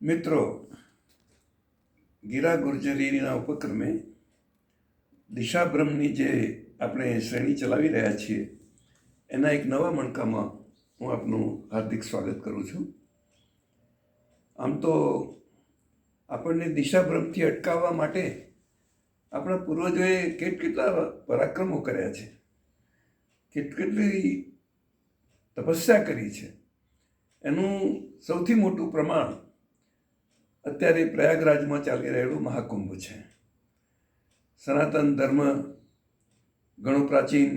મિત્રો, ગીરા ગુર્જરીના ઉપક્રમે દિશાભ્રમની જે આપણે શ્રેણી ચલાવી રહ્યા છીએ, એના એક નવા મણકામાં હું આપનું હાર્દિક સ્વાગત કરું છું. આમ તો આપણને દિશાભ્રમથી અટકાવવા માટે આપણા પૂર્વજોએ કેટ કેટલા પરાક્રમો કર્યા છે, કેટ કેટલી તપસ્યા કરી છે, એનું સૌથી મોટું પ્રમાણ અત્યારે પ્રયાગરાજમાં ચાલી રહેલું મહાકુંભ છે. સનાતન ધર્મ ઘણો પ્રાચીન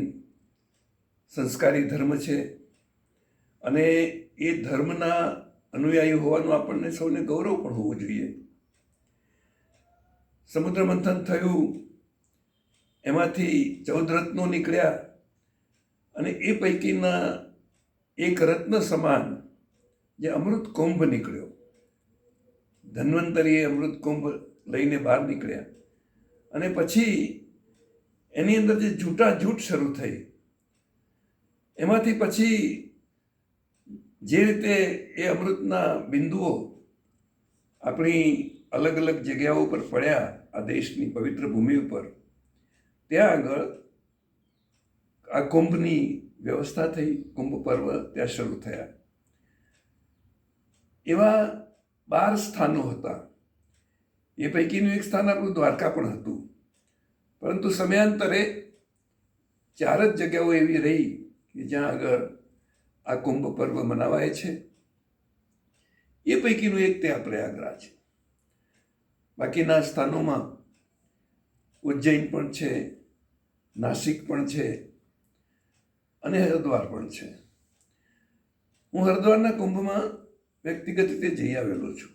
સંસ્કારી ધર્મ છે અને એ ધર્મના અનુયાયી હોવાનું આપણને સૌને ગૌરવ પણ હોવું જોઈએ. સમુદ્ર મંથન થયું, એમાંથી ચૌદ રત્નો નીકળ્યા અને એ પૈકીના એક રત્ન સમાન જે અમૃત કુંભ નીકળ્યો. ધન્વંતરીએ અમૃત કુંભ લઈને બહાર નીકળ્યા. અને પછી એની અંદર જે જૂટા જૂટ શરૂ થઈ, એમાંથી પછી જે રીતે એ અમૃતના બિંદુઓ આપણી અલગ અલગ જગ્યાઓ પર પડ્યા, આ દેશની પવિત્ર ભૂમિ ઉપર, ત્યાં આગળ આ કુંભની વ્યવસ્થા થઈ, કુંભ પર્વ ત્યાં શરૂ થયા. એવા બાર સ્થાનો હતા. એ પૈકીનું એક સ્થાન આપણું દ્વારકા પણ હતું. પરંતુ સમયાંતરે ચાર જ જગ્યાઓ એવી રહી કે જ્યાં આગળ આ કુંભ પર્વ મનાવાય છે. એ પૈકીનું એક ત્યાં પ્રયાગરાજ બાકીના સ્થાનોમાં ઉજ્જૈન પણ છે, નાસિક પણ છે અને હરિદ્વાર પણ છે. હું હરિદ્વારના કુંભમાં વ્યક્તિગત રીતે જઈ આવેલો છું.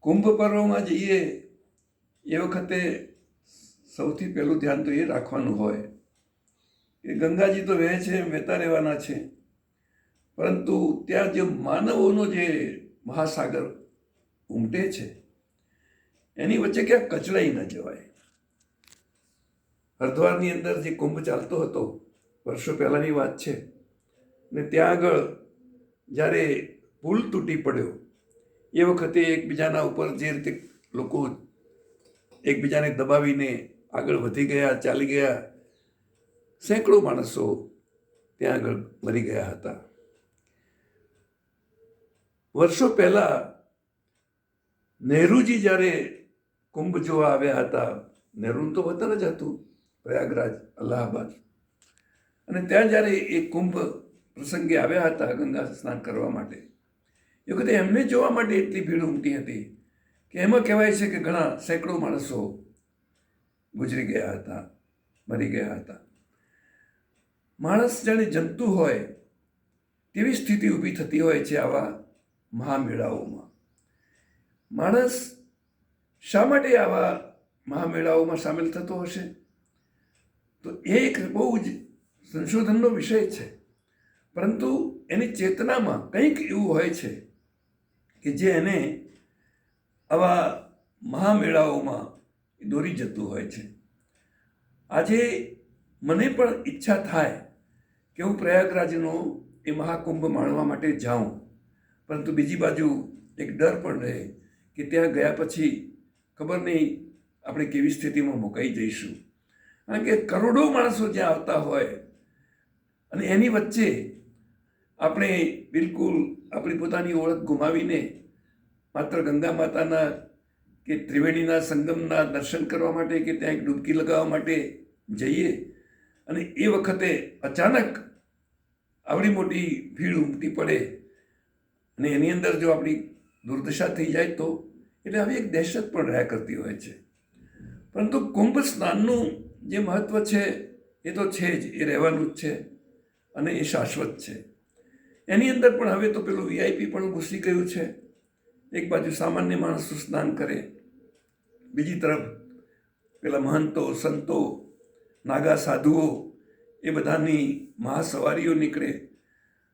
કુંભ પર્વમાં જઈએ એ વખતે સૌથી પહેલું ધ્યાન તો એ રાખવાનું હોય કે ગંગાજી તો વહે છે, વહેતા રહેવાના છે. પરંતુ ત્યાં જે માનવોનો જે મહાસાગર ઉમટે છે, એની વચ્ચે ક્યાંક કચડાઈ ન જવાય. હરદ્વારની અંદર જે કુંભ ચાલતો હતો, વર્ષો પહેલાંની વાત છે. ને ત્યાં આગળ જ્યારે પુલ તૂટી પડ્યો. એ વખતે એકબીજાના ઉપર જે રીતે લોકો એકબીજાને દબાવીને આગળ વધી ગયા, ચાલી ગયા, સેંકડો માણસો ત્યાં આગળ મરી ગયા હતા. વર્ષો પહેલાં નહેરુજી જ્યારે કુંભ જોવા આવ્યા હતા, નહેરુનું તો વતન જ હતું, પ્રયાગરાજ, અલ્હાબાદ. અને ત્યાં જ્યારે એ કુંભ પ્રસંગે આવ્યા હતા ગંગા સ્નાન કરવા માટે એ વખતે એમને જોવા માટે એટલી ભીડ ઉમટી હતી કે એમાં કહેવાય છે કે ઘણા સેંકડો માણસો ગુજરી ગયા હતા, મરી ગયા હતા. માણસ જાણે જંતુ હોય તેવી સ્થિતિ ઊભી થતી હોય છે આવા મહામેળાઓમાં. માણસ શા માટે આવા મહામેળાઓમાં સામેલ થતો હશે? તો એ એક બહુ જ સંશોધનનો વિષય છે. પરંતુ એની ચેતનામાં કંઈક એવું હોય છે કે જે એને આવા મહામેળાઓમાં દોરી જતું હોય છે. આજે મને પણ ઈચ્છા થાય કે હું પ્રયાગરાજનો એ મહાકુંભ માણવા માટે જાઉં. પરંતુ બીજી બાજુ એક ડર પણ રહે કે ત્યાં ગયા પછી ખબર નહીં આપણે કેવી સ્થિતિમાં મુકાઈ જઈશું. કારણ કે કરોડો માણસો જ્યાં આવતા હોય અને એની વચ્ચે આપણે બિલકુલ આપણી પોતાની ઓળખ ગુમાવીને માત્ર ગંગા માતાના કે ત્રિવેણીના સંગમના દર્શન કરવા માટે કે ત્યાં એક ડૂબકી લગાવવા માટે જઈએ અને એ વખતે અચાનક આવડી મોટી ભીડ ઉમટી પડે અને એની અંદર જો આપણી દુર્દશા થઈ જાય તો એટલે આવી એક દહેશત પણ રહ્યા કરતી હોય છે. પરંતુ કુંભ સ્નાનનું જે મહત્ત્વ છે એ તો છે જ, એ રહેવાનું જ છે અને એ શાશ્વત છે. એની અંદર પણ હવે તો પેલું વીઆઈપી પણ ઘૂસી ગયું છે. એક બાજુ સામાન્ય માણસો સ્નાન કરે, બીજી તરફ પેલા મહંતો, સંતો, નાગા સાધુઓ એ બધાની મહાસવારીઓ નીકળે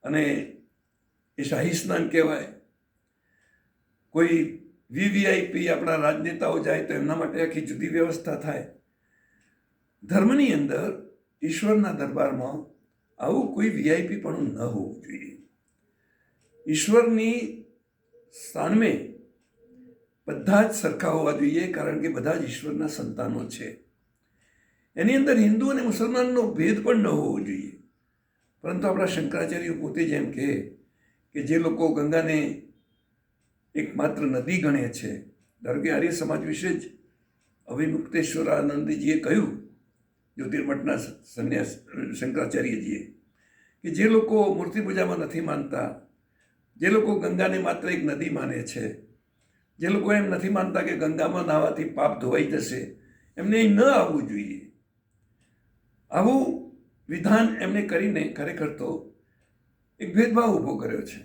અને એ શાહી સ્નાન કહેવાય. કોઈ વીવીઆઈપી આપણા રાજનેતાઓ જાય તો એમના માટે આખી જુદી વ્યવસ્થા થાય. ધર્મની અંદર ઈશ્વરના દરબારમાં આવું કોઈ વીઆઈપી પણ ન હોવું જોઈએ. ઈશ્વરની સામે બધા જ સરખા હોવા જોઈએ, કારણ કે બધા જ ઈશ્વરના સંતાનો છે. એની અંદર હિન્દુ અને મુસલમાનનો ભેદ પણ ન હોવો જોઈએ. પરંતુ આપણા શંકરાચાર્ય પોતે જ એમ કહે કે જે લોકો ગંગાને એકમાત્ર નદી ગણે છે, ધારો કે આર્ય સમાજ વિશે જ અવિમુક્તેશ્વર આનંદજીએ કહ્યું, જ્યોતિર્મઠના સંન્યાસ, શંકરાચાર્યજીએ, કે જે લોકો મૂર્તિ પૂજામાં નથી માનતા જે લોકો ગંગાને માત્ર એક નદી માને છે, જે લોકો એમ નથી માનતા કે ગંગામાં નાહવાથી પાપ ધોવાઈ જશે, એમને અહીં ન આવવું જોઈએ. આવું વિધાન એમને કરીને ખરેખર તો એક ભેદભાવ ઊભો કર્યો છે.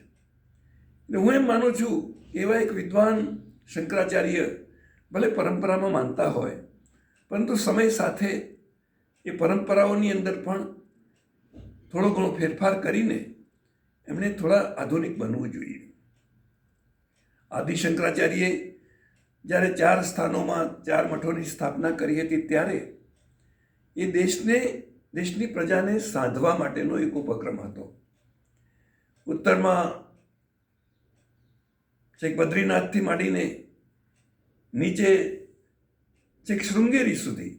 એટલે હું એમ માનું છું એવા એક વિદ્વાન શંકરાચાર્ય ભલે પરંપરામાં માનતા હોય, પરંતુ સમય સાથે એ પરંપરાઓની અંદર પણ થોડો ઘણો ફેરફાર કરીને એમણે થોડા આધુનિક બનવું જોઈએ. આદિ શંકરાચાર્યે જ્યારે ચાર સ્થાનોમાં ચાર મઠોની સ્થાપના કરી હતી ત્યારે એ દેશને, દેશની પ્રજાને સાધવા માટેનો એક ઉપક્રમ હતો. ઉત્તરમાં છેક બદ્રીનાથથી માંડીને નીચે છેક શૃંગેરી સુધી,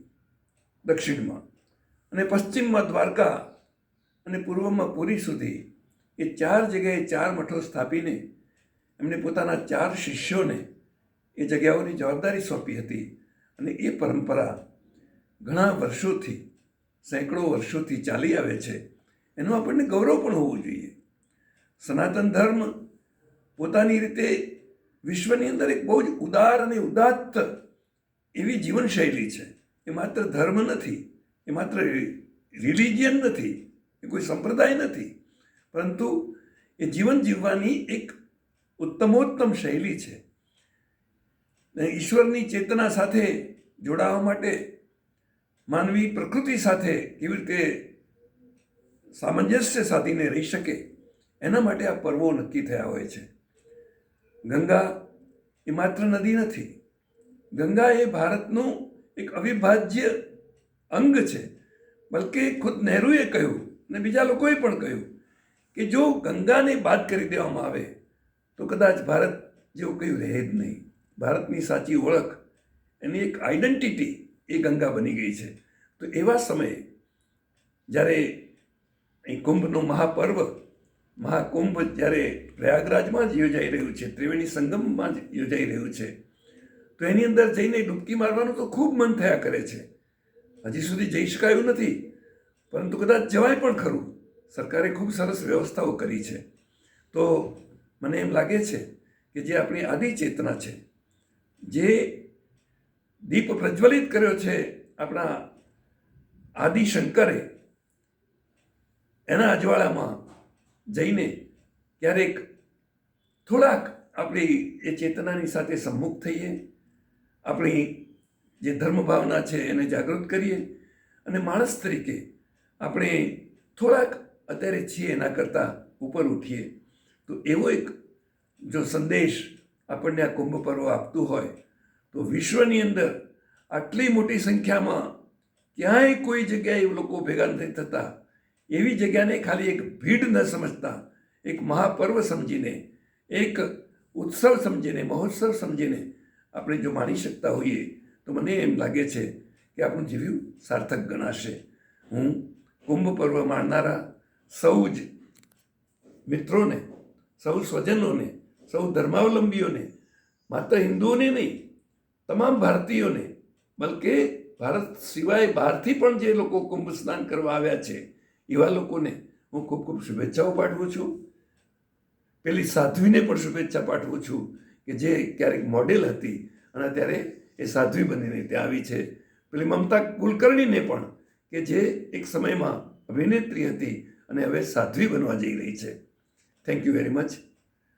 દક્ષિણમાં અને પશ્ચિમમાં દ્વારકા અને પૂર્વમાં પુરી સુધી એ ચાર જગ્યાએ ચાર મઠો સ્થાપીને એમણે પોતાના ચાર શિષ્યોને એ જગ્યાઓની જવાબદારી સોંપી હતી. અને એ પરંપરા ઘણા વર્ષોથી, સેંકડો વર્ષોથી ચાલી આવે છે. એનું આપણને ગૌરવ પણ હોવું જોઈએ. સનાતન ધર્મ પોતાની રીતે વિશ્વની અંદર એક બહુ જ ઉદાર અને ઉદાત્ત એવી જીવનશૈલી છે. એ માત્ર ધર્મ નથી, એ માત્ર રિલિજિયન નથી, એ કોઈ સંપ્રદાય નથી. પરંતુ એ જીવન જીવવાની એક ઉત્તમોત્તમ શૈલી છે. ઈશ્વરની ચેતના સાથે જોડાવા માટે માનવી પ્રકૃતિ સાથે કેવી રીતે સામંજસ્ય સાધીને રહી શકે એના માટે આ પર્વો નક્કી થયા હોય છે. ગંગા એ માત્ર નદી નથી, ગંગા એ ભારતનું એક અવિભાજ્ય અંગ છે. બલકે ખુદ નહેરુએ કહ્યું અને બીજા લોકોએ પણ કહ્યું કે જો ગંગાને બાદ કરી દેવામાં આવે, તો કદાચ ભારત જેવું કંઈ રહે જ નહીં. ભારતની સાચી ઓળખ, એની એક આઈડેન્ટિટી એ ગંગા બની ગઈ છે. તો એવા સમયે જ્યારે અહીં કુંભનો મહાપર્વ, મહાકુંભ જ્યારે પ્રયાગરાજમાં જ યોજાઈ રહ્યું છે, ત્રિવેણી સંગમમાં જ યોજાઈ રહ્યું છે, તો એની અંદર જઈને ડૂબકી મારવાનું તો ખૂબ મન થયા કરે છે. હજી સુધી જઈ શકાયું નથી, પરંતુ કદાચ જવાય પણ ખરું. સરકારે ખૂબ સરસ વ્યવસ્થાઓ કરી છે. તો મને એમ લાગે છે કે જે આપણી આદિ ચેતના છે, જે દીપ પ્રજ્વલિત કર્યો છે આપણા આદિ શંકરે, એના અજવાળામાં જઈને ક્યારેક થોડાક આપણી એ ચેતનાની સાથે સંમુખ થઈએ, આપણી જે ધર્મ ભાવના છે એને જાગૃત કરીએ અને માણસ તરીકે આપણે થોડાક અત્યારે છીએ એના કરતાં ઉપર ઉઠીએ. તો એવો એક જો સંદેશ આપણને આ કુંભ પર્વ આપતું હોય, તો વિશ્વની અંદર આટલી મોટી સંખ્યામાં ક્યાંય કોઈ જગ્યાએ લોકો ભેગા નથી થતા. એવી જગ્યાને ખાલી એક ભીડ ન સમજતા, એક મહાપર્વ સમજીને, એક ઉત્સવ સમજીને, મહોત્સવ સમજીને આપણે જો માણી શકતા હોઈએ, તો મને એમ લાગે છે કે આપણું જીવ્યું સાર્થક ગણાશે. હું કુંભ પર્વ માણનારા સૌ જ મિત્રોને, સૌ સ્વજનોને, સૌ ધર્માવલંબીઓને, માત્ર હિન્દુઓને નહીં, તમામ ભારતીયોને, બલકે ભારત સિવાય બહારથી પણ જે લોકો કુંભ સ્નાન કરવા આવ્યા છે, એવા લોકોને હું ખૂબ ખૂબ શુભેચ્છાઓ પાઠવું છું. પેલી સાધ્વીને પણ શુભેચ્છા પાઠવું છું કે જે ક્યારેક મોડેલ હતી અને અત્યારે એ સાધ્વી બનીને ત્યાં આવી છે. પેલી મમતા કુલકર્ણીને પણ કે જે એક સમયમાં અભિનેત્રી હતી અને હવે સાધ્વી બનવા જઈ રહી છે. Thank you very much